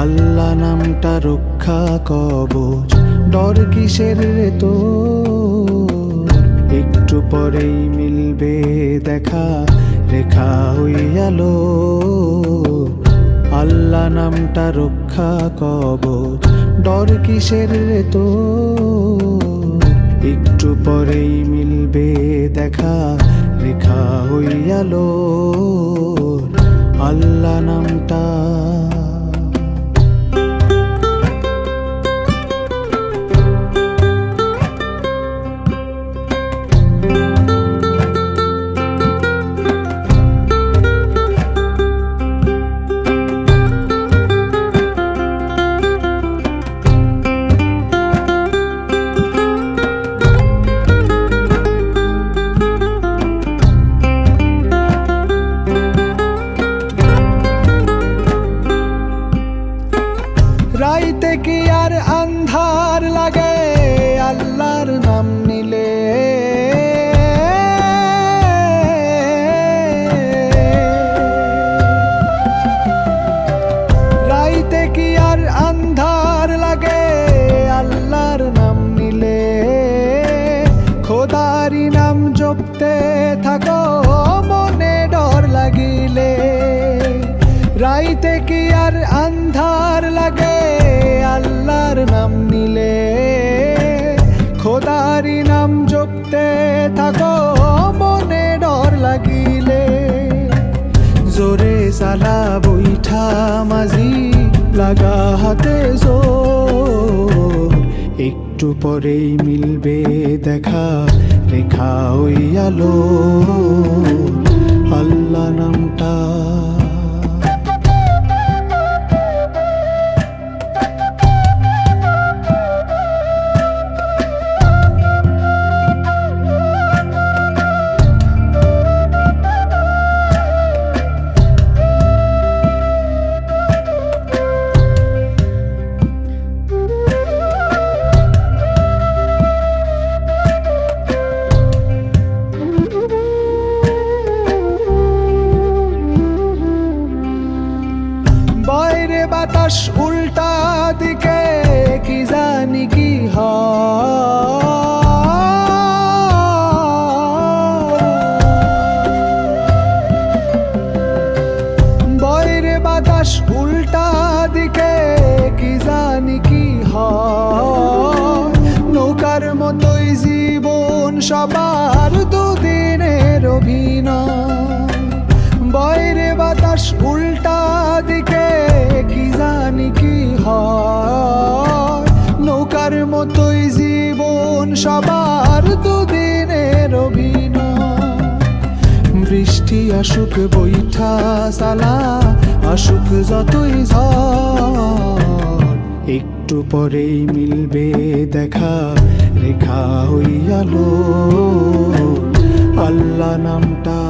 আল্লাহ নামটা রক্ষা কবচ। ডর কিসের রে তো একটু পরেই মিলবে দেখা, রেখা হইয়ালো আল্লাহ নামটা রক্ষা কবচ। ডর কিসের রে তো একটু পরেই মিলবে দেখা, রেখা হইয়ালো জপতে থাকো, মনে ডর লাগিলে। রাইতে কি আর আন্ধার লাগে? আল্লাহর নাম নিলে। খোদারি নাম জপতে থাকো, মনে ডর লাগিলে। জোরে সালা বৈঠা মাঝি লাগা হাতে জোর। একটু পরেই মিলবে দেখা রেখা ওই আলো আল্লাহ নামটা। বাতাস উল্টা দিকে, কি জানি কি হয়। নৌকার মতোই জীবন, সবার দুদিনের অভিনয়। বাইরে বাতাস উল্টা দিকে, কি জানি কি হয়। নৌকার মতোই জীবন, সবার দুদিনের অভিনয়। বৃষ্টি আসুক বৈঠা সালা, আসুক যতই ঝড়, একটু পরেই মিলবে দেখা, রেখা হইয়ালো আল্লাহ নামটা